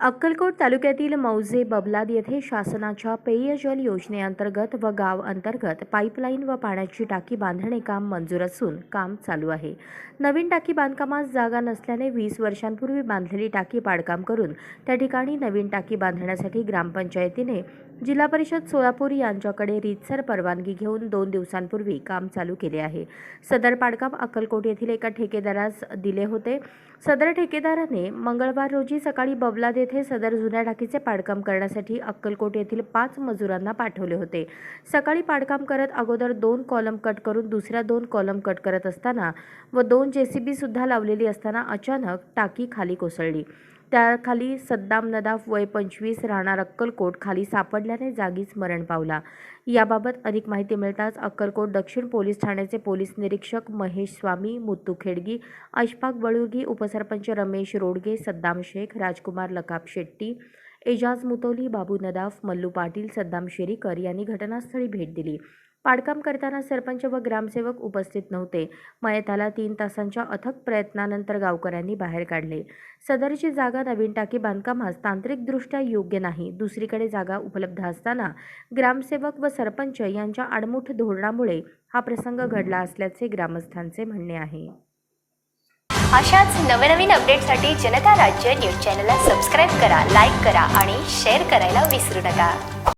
अक्कलकोट तालुक्यातील मौजे बबलाद येथे शासनाच्या पेयजल योजनेअंतर्गत व गाव अंतर्गत पाईपलाईन व पाण्याची टाकी बांधणे काम मंजूर असून काम चालू आहे. नवीन टाकी बांधकामास जागा नसल्याने वीस वर्षांपूर्वी बांधलेली टाकी पाडकाम करून त्या ठिकाणी नवीन टाकी बांधण्यासाठी ग्रामपंचायतीने जिल्हा परिषद सोलापूर यांच्याकडे रीतसर परवानगी घेऊन दोन दिवसांपूर्वी काम चालू केले आहे. सदर पाडकाम अक्कलकोट येथील एका ठेकेदारास दिले होते. सदर ठेकेदाराने मंगळवार रोजी सकाळी बबलाद येथे सदर जुन्या टाकीचे पाडकाम करण्यासाठी अक्कलकोट येथील पाच मजुरांना पाठवले होते. सकाळी पाडकाम करत अगोदर दोन कॉलम कट करून दुसऱ्या दोन कॉलम कट करत असताना व दोन जेसीबी सुद्धा लावलेली असताना अचानक टाकी खाली कोसळली. त्याखाली सद्दाम नदाफ वय पंचवीस राहणार अक्कलकोट खाली सापडल्याने जागीच मरण पावला. याबाबत अधिक माहिती मिळताच अक्कलकोट दक्षिण पोलीस ठाण्याचे पोलीस निरीक्षक महेश स्वामी मुत्तू खेडगी अशफाक बळुर्गी उपसरपंच रमेश रोडगे सद्दाम शेख राजकुमार लकाप शेट्टी एजाज मुतोली बाबू नदाफ मल्लू पाटील सद्दाम शेरीकर यांनी घटनास्थळी भेट दिली. पाडकाम करताना सरपंच व ग्रामसेवक उपस्थित नव्हते. मयताला तीन तासांच्या अथक प्रयत्नानंतर गावकऱ्यांनी बाहेर काढले. सदरची जागा नवीन टाकी बांधकामास तांत्रिकदृष्ट्या योग्य नाही. दुसरीकडे जागा उपलब्ध असताना ग्रामसेवक व सरपंच यांच्या आडमुठ धोरणामुळे हा प्रसंग घडला असल्याचे ग्रामस्थांचे म्हणणे आहे. अशाच नवनवीन अपडेटसाठी जनता राज्य न्यूज चॅनलला सबस्क्राईब करा लाईक करा आणि शेअर करायला विसरू नका.